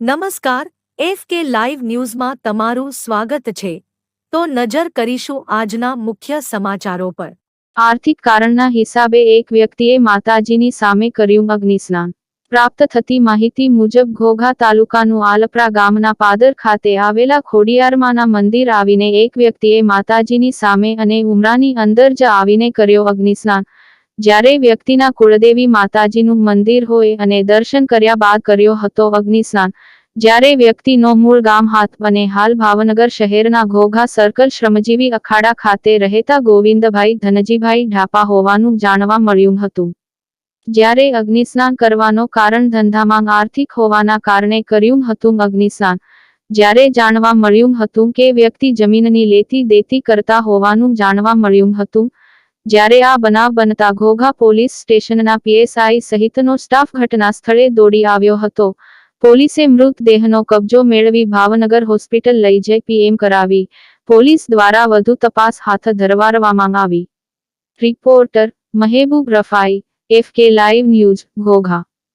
નમસ્કાર, F K live ન્યૂઝમાં તમારું સ્વાગત છે. તો નજર કરીશું આજના મુખ્ય સમાચારો પર. આર્થિક કારણના હિસાબે એક વ્યક્તિએ માતાજીની સામે કર્યું અગ્નિસ્નાન. પ્રાપ્ત થતી માહિતી મુજબ ઘોઘા તાલુકાનું આલપરા ગામના પાદર ખાતે આવેલા ખોડિયારમાંના મંદિર આવીને એક વ્યક્તિએ માતાજીની સામે અને ઉમરાની અંદર જ આવીને કર્યો અગ્નિસ્નાન. જ્યારે વ્યક્તિના કુળદેવી માતાજીનું મંદિર હોય અને દર્શન કર્યા બાદ કર્યો હતો અગ્નિસ્નાન, જ્યારે વ્યક્તિનો મૂળ ગામ હાથ અને હાલ ભાવનગર શહેરના ઘોઘા સર્કલ શ્રમજીવી અખાડા ખાતે રહેતા ગોવિંદભાઈ ધનજીભાઈ ઢાપા હોવાનું જાણવા મળ્યું હતું. જ્યારે અગ્નિસ્નાન કરવાનો કારણ ધંધામાં આર્થિક હોવાના કારણે કર્યું હતું અગ્નિસ્નાન, જ્યારે જાણવા મળ્યું હતું કે વ્યક્તિ જમીનની લેતી દેતી કરતા હોવાનું જાણવા મળ્યું હતું જ્યારે આ બનાવ બનતા ઘોઘા પોલીસ સ્ટેશનના પીએસઆઈ સહિતનો સ્ટાફ ઘટના સ્થળે દોડી આવ્યો હતો. પોલીસે મૃતદેહનો કબજો મેળવી ભાવનગર હોસ્પિટલ લઈ જઈ પીએમ કરાવી. પોલીસ દ્વારા વધુ તપાસ હાથ ધરવામાં આવી. Reporter Mehboob Rafai, F K live news, Ghogha.